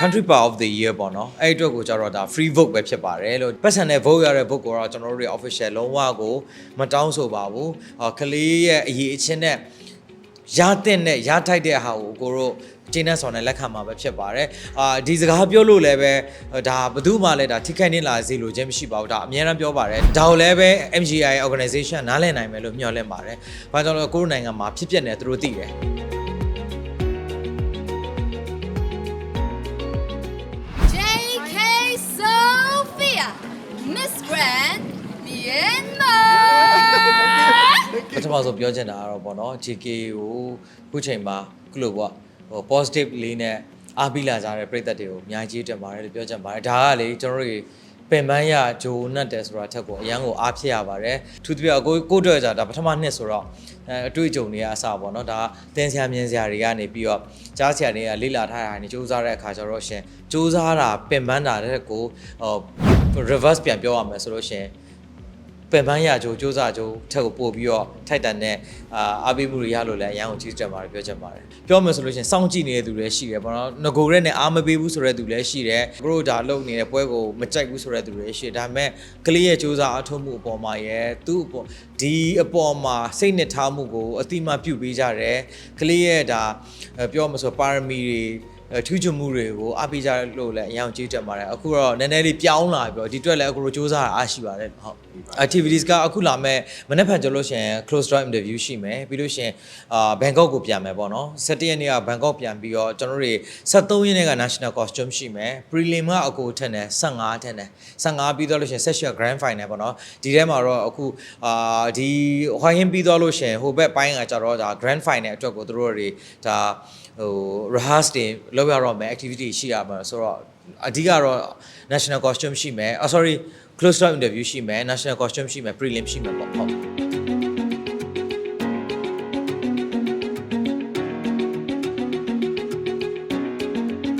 country power of the year ပေါ့နော်အဲ့အတွက်ကိုကျတော့ဒါ free vote ပဲဖြစ်ပါတယ်လို့ပတ်စံနဲ့ vote ရတဲ့ vote ကိုတော့ကျွန်တော်တို့တွေ official လုံးဝကိုမတောင်းဆိုပါဘူးအော်ကလေးရဲ့အရေးအချင်းနဲ့ရတဲ့နဲ့ရထိုက်တဲ့ဟာကိုကိုတို့ကျင်းတဲ့ဆောင်နဲ့လက်ခံမှာပဲဖြစ်ပါတယ်အာဒီစကားပြောလို့လည်းပဲဒါဘယ်သူမှလည်းဒါထိခိုက်နေလာစေလို့ခြင်းမရှိပါဘူးဒါအများအားပြောပါတယ်ဒါကိုလည်းပဲ MGI organization နားလည်နိုင်မယ်လို့မျှော်လင့်ပါတယ်ဘာကြောင့်လဲကိုရိုနိုင်ငံမှာဖြစ်ပျက်နေသူတို့သိတယ် Miss Grand Myanmar ပထမဆုံးပြောချင်တာကတော့ပေါ့နော် JK ကိုခုချိန်မှာခုလိုပေါ့ဟို positive လေးနဲ့အားပေးလာကြတဲ့ပြည်သက်တွေကိုအများကြီးတင်ပါတယ်လို့ပြောချင်ပါတယ်ဒါကလေကျွန်တော်တို့တွေပင်ပန်းရဂျိုနတ်တယ်ဆိုတာထက်ကိုအရန်ကိုအားဖြစ်ရပါတယ်သူတပြကိုကိုကိုတွေ့ကြဒါပထမနှစ်ဆိုတော့အဲအတွေ့အကြုံတွေကအစပေါ့နော်ဒါတင်းဆရာမြင်ဆရာတွေကနေပြီးတော့ကြားဆရာတွေကလေ့လာထားတာနေစူးစမ်းတဲ့အခါကျတော့ရှင်စူးစမ်းတာပင်ပန်းတာတဲ့ကိုဟို reverse ပြန်ပြောရမယ်ဆိုလို့ရှင်ပင်ပန်းရကြိုစူးစမ်းကြိုထက်ကိုပို့ပြီးတော့ထိုက်တန်တဲ့အာအားပေးမှုတွေရလို့လည်းအရန်ကိုကြီးတက်ပါတယ်ပြောချင်ပါတယ်ပြောမယ်ဆိုလို့ရှိရင်စောင့်ကြည့်နေတဲ့သူလည်းရှိတယ်ပေါ့နော်ငကိုရက်နဲ့အားမပေးဘူးဆိုတဲ့သူလည်းရှိတယ်ဘရိုဒါလုံနေတဲ့ပွဲကိုမကြိုက်ဘူးဆိုတဲ့သူလည်းရှိတယ်ဒါပေမဲ့ကလေးရဲ့စူးစမ်းအထောက်မှုအပေါ်မှာရဲ့သူ့အပေါ်ဒီအပေါ်မှာစိတ်နှစ်ထားမှုကိုအတိမပြုတ်ပေးကြတယ်ကလေးရဲ့ဒါအဲပြောမှဆိုပါရမီတွေအဲ ထူးချွန်မှုတွေကိုအားပေးကြလို့လည်းအရင်ကြည့်ကြပါတယ်အခုတော့နည်းနည်းလေးပြောင်းလာပြီးတော့ဒီအတွက်လည်းအခုတို့စူးစမ်းတာအားရှိပါတယ်ဟုတ် activities ကအခုလာမဲ့မနေ့ဖန်ကြလို့ရှရင် close door interview ရှိမယ်ပြီးလို့ရှရင်အာဘန်ကောက်ကိုပြန်မယ်ပေါ့နော်17ရက်နေ့ကဘန်ကောက်ပြန်ပြီးတော့ကျွန်တော်တို့73ရက်နေ့က national costume ရှိမယ် prelim ကအကိုထက်နဲ့15ထက်နဲ့15ပြီးတော့လို့ရှရင် session grand final ပေါ့နော်ဒီထဲမှာတော့အခုအာဒီဟိုင်းဟင်းပြီးတော့လို့ရှရင်ဟိုဘက်ပိုင်းကကြတော့ဒါ grand final အတွက်ကိုတို့တွေဒါ ဟို rehearse တွေလုပ်ရတော့မယ် activity ရှိရမှာဆိုတော့အဓိကတော့ national costume ရှိမယ်อ่ะ sorry close door interview ရှိမယ် national costume ရှိမယ် prelim ရှိမယ်ပေါ့ဟုတ်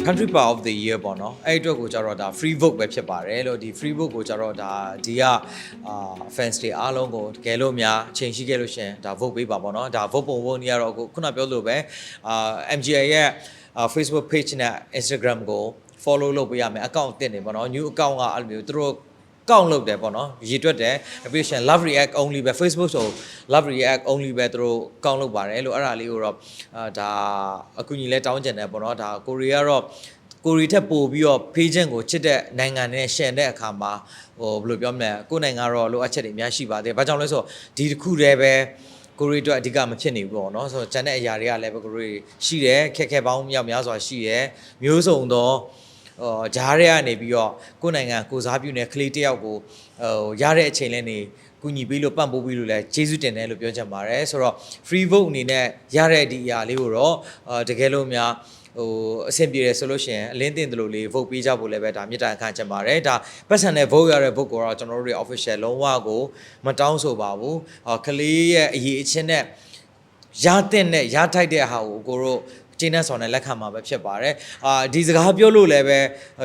country power of the year ပေါ့နော်အဲ့အတွက်ကိုကြတော့ဒါ free vote ပဲဖြစ်ပါတယ်လို့ဒီ free vote ကိုကြတော့ဒါဒီကအာ fans တွေအားလုံးကိုတကယ်လို့များအချိန်ရှိခဲ့လို့ရှရင်ဒါ vote ပေးပါပေါ့နော်ဒါ vote ပုံ vote နေရတော့အခုခုနပြောလို့ပဲအာ MGI ရဲ့အာ Facebook page နဲ့ Instagram ကို follow လုပ်ပေးရမယ် account တင်နေပေါ့နော် new account ကအဲ့လိုမျိုးသူတို့ ကောင့်လုပ်တယ်ပေါ့နော်ရည်တွက်တယ်အပြီးရှင် love react only ပဲ Facebook ဆို love react only ပဲသူတို့ကောင့်လုပ်ပါတယ်လို့အဲ့ဒါလေးကိုတော့အာဒါအကူကြီးလဲတောင်းကျင်တယ်ပေါ့နော်ဒါကိုရီးယားတော့ကိုရီထက်ပို့ပြီးတော့ဖေးချင်းကိုချစ်တဲ့နိုင်ငံနဲ့ရှင်တဲ့အခါမှာဟိုဘယ်လိုပြောမလဲကိုယ်နိုင်ငံတော့လိုအပ်ချက်တွေအများရှိပါတယ်။ဘာကြောင့်လဲဆိုတော့ဒီတစ်ခုတည်းပဲကိုရီအတွက်အဓိကမဖြစ်နေဘူးပေါ့နော်။ဆိုတော့ဂျန်တဲ့အရာတွေကလည်းပဲကိုရီရှိတယ်ခက်ခဲပေါင်းမြောက်များစွာရှိတယ်မျိုးစုံသော ဟိုဂျားတွေကနေပြီးတော့ကိုယ်နိုင်ငံကိုစားပြုနေကလေးတစ်ယောက်ကိုဟိုရတဲ့အချိန်လဲနေကူညီပေးလို့ပံ့ပိုးပေးလို့လည်းကျေးဇူးတင်တယ်လို့ပြောချင်ပါတယ်ဆိုတော့ free vote အနေနဲ့ရတဲ့ဒီအရာလေးကိုတော့အာတကယ်လို့များဟိုအဆင်ပြေတယ်ဆိုလို့ရှိရင်အလင်းတင်တယ်လို့လေး vote ပေးကြဖို့လည်းပဲဒါမြစ်တာအခန့်ချင်ပါတယ်ဒါပတ်စံနဲ့ vote ရတဲ့ vote ကိုတော့ကျွန်တော်တို့တွေ official လုံးဝကိုမတောင်းဆိုပါဘူးဟောကလေးရဲ့အရေးအချင်းနဲ့ရတဲ့နဲ့ရထိုက်တဲ့ဟာကိုကိုတို့ ကျင်းတဲ့ဆောင်နဲ့လက်ခံမှာပဲဖြစ်ပါတယ်အာဒီစကားပြောလို့လည်းပဲ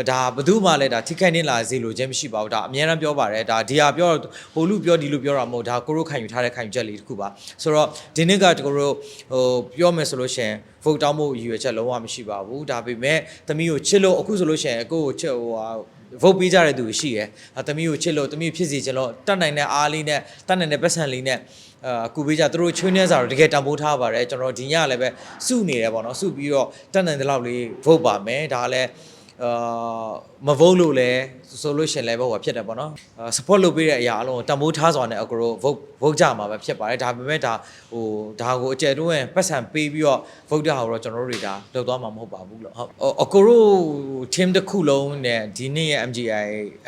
ဒါဘယ်သူမှလည်းဒါထိခိုက်နေလာစေလို့ခြင်းမရှိပါဘူးဒါအများအားပြောပါတယ်ဒါဒီဟာပြောဟိုလူပြောဒီလူပြောတာမဟုတ်ဒါကိုတို့ခံယူထားတဲ့ခံယူချက်လေးတစ်ခုပါဆိုတော့ဒီနေ့ကကိုတို့ဟိုပြောမယ်ဆိုလို့ရှိရင် vote တောင်းဖို့ရည်ရွယ်ချက်လုံးဝမရှိပါဘူးဒါပေမဲ့သမီးကိုချစ်လို့အခုဆိုလို့ရှိရင်အကိုကိုချစ်ဟိုဟာ vote ပေးကြတဲ့သူရှိတယ်။အဲသမီးကိုချစ်လို့သမီးဖြစ်စီချင်လို့တတ်နိုင်တဲ့အားလေးနဲ့တတ်နိုင်တဲ့ပတ်စံလေးနဲ့အာကူပေးကြသူတို့ချွေးနှဲစာတော့တကယ်တန်ဖိုးထားပါတယ်ကျွန်တော်ဒီညလည်းပဲစုနေတယ်ပေါ့နော်စုပြီးတော့တတ်နိုင်တဲ့လောက်လေး vote ပါမယ်ဒါလည်း အာမ vote လို့လည်းဆိုလို့ရှရင်လည်းဘောကဖြစ်တယ်ပေါ့နော်အာ support လုပ်ပေးတဲ့အရာအလုံးကိုတန်ဖိုးထားစွာနဲ့အကိုတို့ vote vote ကြမှာပဲဖြစ်ပါတယ်ဒါပေမဲ့ဒါဟိုဒါကိုအကျယ်တွင်းပတ်စံပေးပြီးတော့ vote တာကိုတော့ကျွန်တော်တို့တွေဒါလုပ်သွားမှာမဟုတ်ပါဘူးလို့ဟုတ်အကိုတို့ team တစ်ခုလုံးနဲ့ဒီနေ့ရဲ့ MGI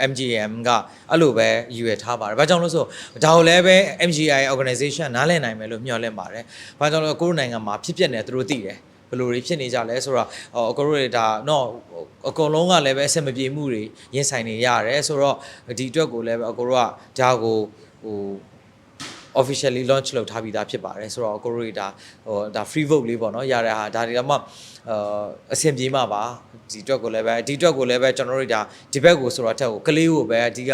MGM ကအဲ့လိုပဲယူရထားပါတယ်ဘာကြောင့်လဲဆိုဒါကိုလည်းပဲ MGI organization နားလည်နိုင်မယ်လို့မျှော်လင့်ပါတယ်ဘာကြောင့်လဲကိုရိုနိုင်ငံမှာဖြစ်ပျက်နေသူတို့သိတယ် ဘယ်လိုတွေဖြစ်နေကြလဲဆိုတော့အကိုတို့တွေဒါတော့အကုန်လုံးကလည်းပဲအဆင်မပြေမှုတွေရင်ဆိုင်နေရတယ်ဆိုတော့ဒီအတွက်ကိုလည်းပဲအကိုတို့ကဒါကိုဟို officially launch လုပ်ထားပြီးသားဖြစ်ပါတယ်ဆိုတော့ကိုရိုတွေဒါဟိုဒါ free vote လေးပေါ့နော်ရတဲ့ဟာဒါတွေကမှအာအဆင်ပြေမှာပါဒီအတွက်ကိုလည်းပဲဒီအတွက်ကိုလည်းပဲကျွန်တော်တို့ဒါဒီဘက်ကိုဆိုတော့အထက်ကိုကလေးကိုပဲအဓိက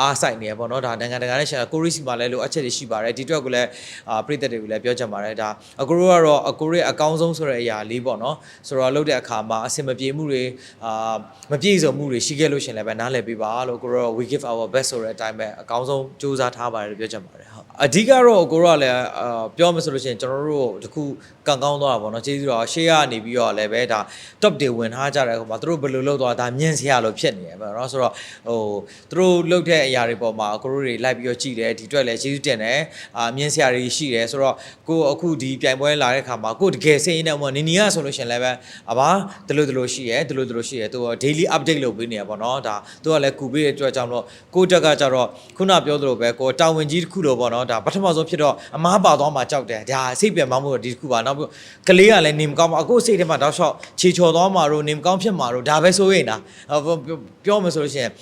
အားဆိုင်နေရပေါ့နော်ဒါနိုင်ငံတကာနဲ့ရှာကိုရီးစီမှာလည်းလိုအပ်ချက်တွေရှိပါတယ်ဒီအတွက်ကလည်းအာပြည်သက်တွေကိုလည်းပြောချင်ပါတယ်ဒါအကိုတို့ကတော့အကိုရဲ့အကောင်းဆုံးဆိုတဲ့အရာလေးပေါ့နော်ဆိုတော့လုပ်တဲ့အခါမှာအဆင်မပြေမှုတွေအာမပြည့်စုံမှုတွေရှိခဲ့လို့ရှရင်လည်းပဲနားလည်ပေးပါလို့ကိုတို့က we give our best ဆိုတဲ့အတိုင်းပဲအကောင်းဆုံးစူးစမ်းထားပါတယ်လို့ပြောချင်ပါတယ်ဟုတ်အဓိကတော့ကိုတို့ကလည်းအာပြောမှဆိုလို့ရှိရင်ကျွန်တော်တို့တခုကံကောင်းသွားတာပေါ့နော်ကျေးဇူးတော်ရှေ့ကနေပြီးတော့လည်းပဲဒါ top တွေဝင်ထားကြတဲ့အခါမှာသူတို့ဘယ်လိုလုပ်သွားဒါမြင်စရာလို့ဖြစ်နေတယ်ပေါ့နော်ဆိုတော့ဟိုသူတို့လုပ်တဲ့အရာတွေပေါ်မှာကိုတို့တွေလိုက်ပြီးတော့ကြည့်တယ်ဒီအတွက်လည်းကျေးဇူးတင်တယ်အာမြင်စရာတွေရှိတယ်ဆိုတော့ကိုအခုဒီပြိုင်ပွဲလာတဲ့အခါမှာကိုတကယ်စိတ်ရင်းနဲ့ပေါ့နီနီကဆိုလို့ရှရင်လည်းပဲအဘာဒလို့ဒလို့ရှိရဲဒလို့ဒလို့ရှိရဲသူက daily update လုပ်ပေးနေရပေါ့နော်ဒါသူကလည်းကူပေးတဲ့အတွက်ကြောင့်လို့ကိုတက်ကကြတော့ခုနပြောသလိုပဲကိုတာဝန်ကြီးတစ်ခုလို့ပေါ့နော်ဒါပထမဆုံးဖြစ်တော့အမားပါသွားမှကြောက်တယ်ဒါစိတ်ပြန်မှမဟုတ်ဒီတစ်ခုပါနောက်ပြီးကလေးကလည်းနေမကောင်းပါအခုစိတ်ထဲမှာတောက်လျှောက်ခြေချော်သွားမှာတော့နေမကောင်းဖြစ်မှာတော့ဒါပဲဆိုရင်လားပြောမယ်ဆိုလို့ရှိရင်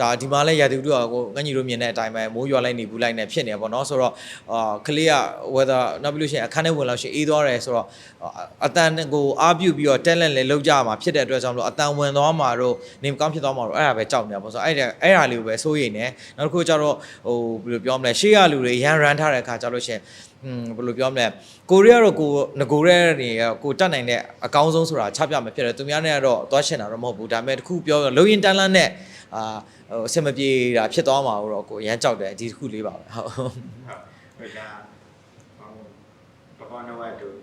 ဒါဒီမှာလဲရာသီဥတုကကိုငန်းကြီးတို့မြင်တဲ့အတိုင်းပဲမိုးရွာလိုက်နေဘူးလိုက်နေဖြစ်နေပါတော့ဆိုတော့အာကလေးက weather နောက်ပြီးလို့ရှိရင်အခန်းထဲဝင်လို့ရှိရင်အေးသွားတယ်ဆိုတော့အတန်ကိုအားပြုပြီးတော့ talent လည်းလောက်ကြမှာဖြစ်တဲ့အတွက်ကြောင့်မလို့အတန်ဝင်သွားမှာတော့နေမကောင်းဖြစ်သွားမှာတော့အဲ့ဒါပဲကြောက်နေတာပေါ့ဆိုတော့အဲ့ဒါအဲ့ဒါလေးကိုပဲစိုးရိမ်နေနောက်တစ်ခုကျတော့ဟိုဘယ်လိုပြောမလဲရှေ့ရလူတွေရန် run ထားတဲ့အခါကျလို့ရှိရင် อืมဘယ်လိုပြောမလဲကိုရီးယားတော့ကိုငကိုရဲနေကိုတတ်နိုင်တဲ့အကောင်းဆုံးဆိုတာချပြမှာဖြစ်တယ်သူများနဲ့ကတော့သွားရှင်တာတော့မဟုတ်ဘူးဒါပေမဲ့တစ်ခုပြောလုံရင်တန်းလန်းနဲ့အာဟိုအဆင်မပြေတာဖြစ်သွားမှာတော့ကိုရမ်းကြောက်တယ်ဒီတစ်ခုလေးပါပဲဟုတ်ဟုတ်ဟိုဒါဟိုပပနဝတ်တို့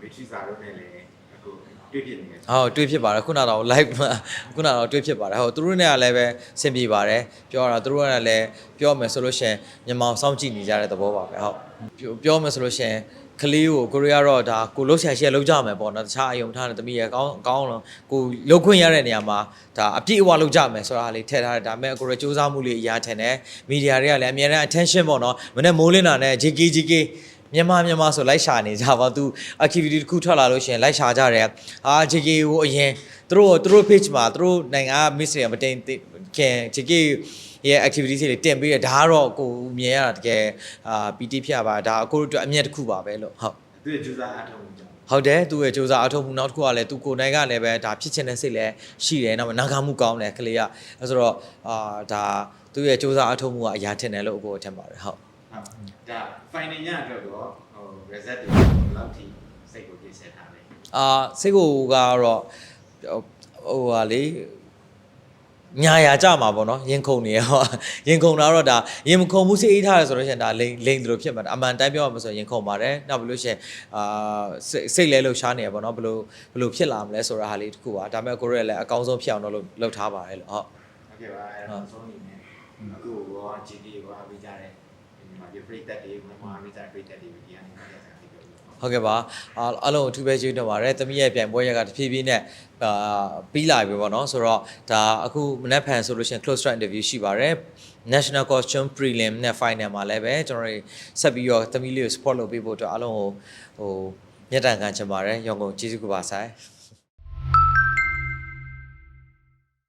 မချီစာတို့နဲ့လည်းအခုတွေ့ဖြစ်နေတယ်ဟုတ်တွေ့ဖြစ်ပါတယ်ခုနကတော့ live မှာခုနကတော့တွေ့ဖြစ်ပါတယ်ဟုတ်သူတို့နဲ့ကလည်းပဲဆင်ပြေပါတယ်ပြောတာသူတို့ကလည်းပြောမယ်ဆိုလို့ရှိရင်မြန်မာအောင်စောင့်ကြည့်နေကြတဲ့သဘောပါပဲဟုတ် ပြောပြောမယ်ဆိုလို့ရှိရင်ကလေးကိုကိုရီးယားတော့ဒါကိုလှုပ်ရှားရှက်လှုပ်ကြမယ်ပေါ့နော်တခြားအယုံထားတဲ့သမီးရဲ့အကောင်းအကောင်းလုံးကိုလှုပ်ခွင့်ရတဲ့နေရာမှာဒါအပြည့်အဝလှုပ်ကြမယ်ဆိုတာလေးထည့်ထားတယ်ဒါပေမဲ့ကိုရီးစူးစမ်းမှုလေးအရာထင်တယ်မီဒီယာတွေကလည်းအများနဲ့ attention ပေါ့နော်မနေ့မိုးလင်းတာနဲ့ JK JK မြန်မာမြန်မာဆိုလိုက်ရှာနေကြပါသူ activity တစ်ခုထွက်လာလို့ရှိရင်လိုက်ရှာကြတယ်အာ JK ကိုအရင်သူတို့သူတို့ page မှာသူတို့နိုင်ငံက miss တွေမတင်ခင် JK ရဲ့ activity တွေတင်ပေးတယ်ဒါကတော့ကိုမြင်ရတာတကယ်အာ PT ဖြစ်ပါဒါအကိုတို့အတွက်အမြတ်တစ်ခုပါပဲလို့ဟုတ်သူရဲ့ကြိုးစားအားထုတ်မှုကြောင့်ဟုတ်တယ်သူရဲ့စူးစမ်းအထောက်မှုနောက်တစ်ခုကလည်းသူကိုယ်တိုင်ကလည်းပဲဒါဖြစ်ချင်တဲ့စိတ်လည်းရှိတယ်နောက်နာခံမှုကောင်းတယ်ကလေးကအဲဆိုတော့အာဒါသူရဲ့စူးစမ်းအထောက်မှုကအရာထင်တယ်လို့အကိုထင်ပါတယ်ဟုတ်ဟုတ်ဒါ final ညအတွက်တော့ဟို result တွေဘယ်လောက်ထိစိတ်ကိုပြည့်စက်ထားလဲအာစိတ်ကိုကတော့ဟိုဟာလေ ညာရာကြမှာပေါ့နော်ရင်ခုန်နေရဟောရင်ခုန်တာတော့ဒါရင်မခုန်ဘူးစိတ်အေးထားတယ်ဆိုလို့ရှိရင်ဒါလိန်လိန်တယ်လို့ဖြစ်မှာအမှန်တိုင်းပြောရမှာဆိုရင်ရင်ခုန်ပါတယ်နောက်ဘယ်လို့ရှိရင်အာစိတ်စိတ်လဲလှုပ်ရှားနေရပေါ့နော်ဘယ်လိုဘယ်လိုဖြစ်လာမလဲဆိုတာဟာလေးတစ်ခုပါဒါပေမဲ့ကိုရဲလည်းအကောင်းဆုံးဖြစ်အောင်တော့လုပ်လုပ်ထားပါတယ်လို့ဟုတ်ဟုတ်ကဲ့ပါအဲ့တော့ဆုံးနေနေအခုရော GD ကိုအားပေးကြတယ်ဒီမှာပြပရိသတ်တွေကိုမအားပေးကြပရိသတ်တွေကိုဒီကနေမှဆက်ဆက်ပြီးပြောလို့ ဟုတ်ကဲ့ပါအားအလုံးအထူးပဲကျေးဇူးတင်ပါတယ်သမီးရဲ့ပြိုင်ပွဲရကတဖြည်းဖြည်းနဲ့အာပြီးလာပြီပေါ့နော်ဆိုတော့ဒါအခုမနေ့ဖန်ဆိုလို့ရှိရင် close track interview ရှိပါတယ် national costume prelim နဲ့ final မှာလည်းပဲကျွန်တော်တို့ဆက်ပြီးတော့သမီးလေးကို support လုပ်ပေးဖို့အတွက်အားလုံးကိုဟိုမြတ်တန်ခံချင်ပါတယ်ရောင်ကုန်ကျေးဇူးကပါဆိုင်